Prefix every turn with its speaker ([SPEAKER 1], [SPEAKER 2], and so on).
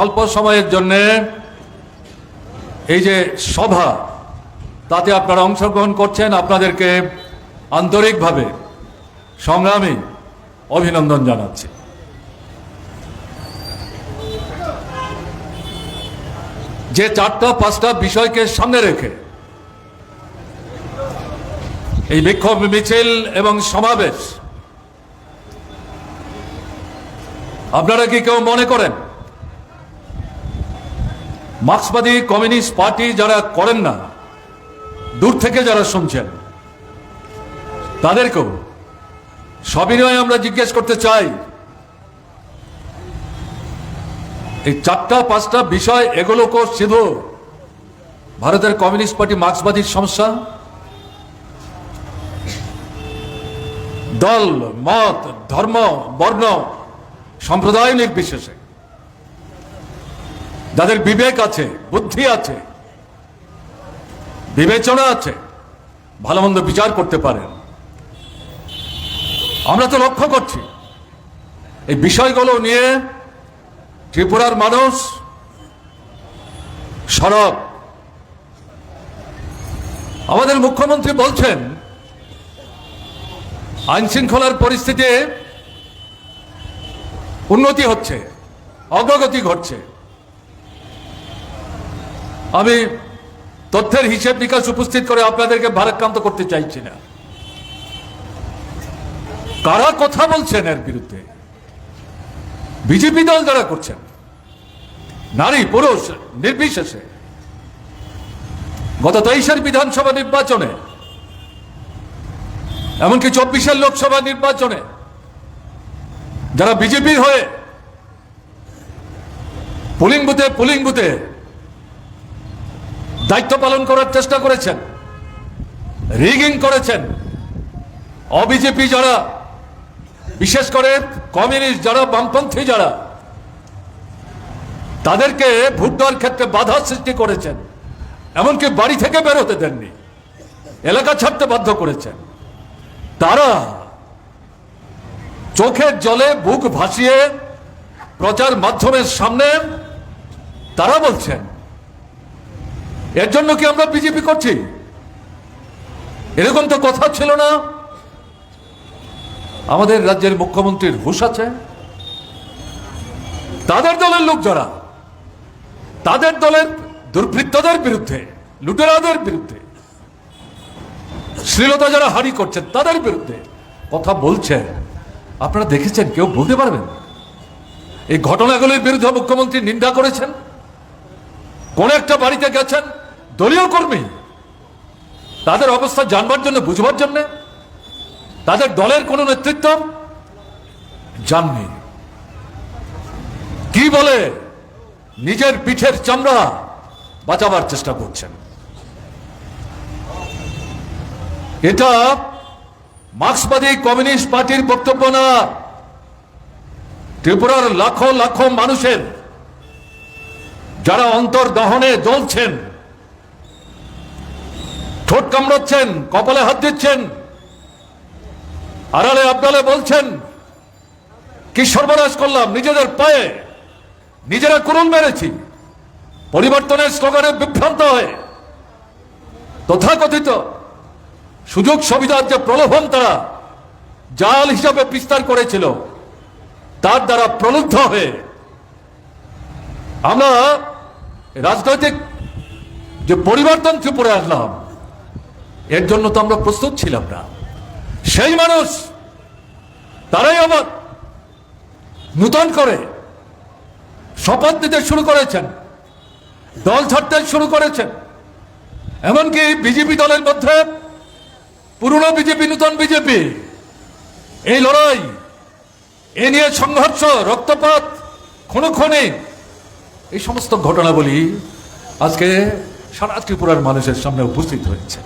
[SPEAKER 1] স্বল্প সময়ের জন্য এই যে সভা, তাতে আপনারা অংশগ্রহণ করছেন আপনাদেরকে আন্তরিকভাবে সংগ্রামী অভিনন্দন জানাচ্ছি। যে চারটা, পাঁচটা বিষয়কে সামনে রেখে এই বিক্ষোভ মিছিল এবং সমাবেশ, আপনারা কি কেউ মনে করেন মার্ক্সবাদী কমিউনিস্ট পার্টি যারা করেন না, দূর থেকে যারা শুনছেন, তাদেরকেও সবিনয় আমরা জিজ্ঞেস করতে চাই, এই চারটা, পাঁচটা বিষয়, এগুলোকে শুধু ভারতের কমিউনিস্ট পার্টি মার্ক্সবাদীর সমস্যা। দল, মত, ধর্ম, বর্ণ সম্প্রদায় নির্বিশেষে। যাদের বিবেক আছে, বুদ্ধি আছে, বিবেচনা আছে ভালো মন্দ বিচার করতে পারেন। আমরা তো লক্ষ্য করছি, এই বিষয়গুলো নিয়ে ত্রিপুরার মানুষ সরব। আমাদের মুখ্যমন্ত্রী বলছেন, আইন শৃঙ্খলার পরিস্থিতি উন্নতি হচ্ছে, অগ্রগতি ঘটছে। আমি তথ্যের হিসেব নিকাশ উপস্থিত করে আপনাদেরকে ভারাক্রান্ত করতে চাইছি না। কারা কথা বলছেন এর বিরুদ্ধে? বিজেপি দল যারা করছেন, নারী, পুরুষ, নির্বিশেষে, গত তেইশের বিধানসভা নির্বাচনে, এমনকি চব্বিশের লোকসভা নির্বাচনে, যারা বিজেপির হয়ে পুলিং বুথে পুলিং বুথে দায়িত্ব পালন করার চেষ্টা করেছেন। রিগিং করেছেন। অবিজেপি যারা, বিশেষ করে কমিউনিস্ট যারা, বামপন্থী যারা, তাদেরকে ভোট দেওয়ার ক্ষেত্রে বাধা সৃষ্টি করেছেন। এমনকি বাড়ি থেকে বেরোতে দেননি। এলাকা ছাড়তে বাধ্য করেছেন। তারা চোখের জলে বুক ভাসিয়ে প্রচার মাধ্যমের সামনে তারা বলছেন এর জন্য কি আমরা বিজেপি করছি? এরকম তো কথা ছিল না। আমাদের রাজ্যের মুখ্যমন্ত্রীর হুশ আছে। তাদের দলের লোক যারা, তাদের দলের দুর্বৃত্তদের বিরুদ্ধে, লুটেরাদের বিরুদ্ধে, শ্লীলতা যারা হারি করছেন, তাদের বিরুদ্ধে কথা বলছে আপনারা দেখেছেন, কেউ বলতে পারবেন? এই ঘটনাগুলির বিরুদ্ধে মুখ্যমন্ত্রী নিন্দা করেছেন। কোন একটা বাড়িতে গেছেন দলীয় কর্মী। তাদের অবস্থা জানবার জন্য, বুঝবার জন্য, তাদের দলের কোন নেতৃত্ব জাননি। কি বলে নিজের পিঠের চামড়া বাঁচাবার চেষ্টা করছেন? এটা মার্ক্সবাদী কমিউনিস্ট পার্টির বক্তব্য না, ত্রিপুরার লাখো লাখো মানুষের, যারা অন্তর দহনে জ্বলছেন। ঠোঁট কামড়াচ্ছেন, কপালে হাত দিচ্ছেন, আড়ালে আবডালে বলছেন, কি সর্বনাশ করলাম, নিজেদের পায়ে, নিজেরা কুরুল মেরেছি, পরিবর্তনের স্লোগানে বিভ্রান্ত হয়ে, তথাকথিত সুযোগ সুবিধার যে প্রলোভন তারা জাল হিসাবে বিস্তার করেছিল, তার দ্বারা প্রলুব্ধ হয়ে, আমরা রাজনৈতিক যে পরিবর্তন ত্রিপুরে আসলাম এর জন্য তো আমরা প্রস্তুত ছিলাম না। সেই মানুষ, তারাই আবার নূতন করে শপথ নিতে শুরু করেছেন, দল ছাড়তে শুরু করেছেন। এমনকি বিজেপি দলের মধ্যে পুরনো বিজেপি, নূতন বিজেপি, এই লড়াই, এ নিয়ে সংঘর্ষ, রক্তপাত, খুনোখনি, এই সমস্ত ঘটনাবলী আজকে সারা ত্রিপুরার মানুষের সামনে উপস্থিত হয়েছে।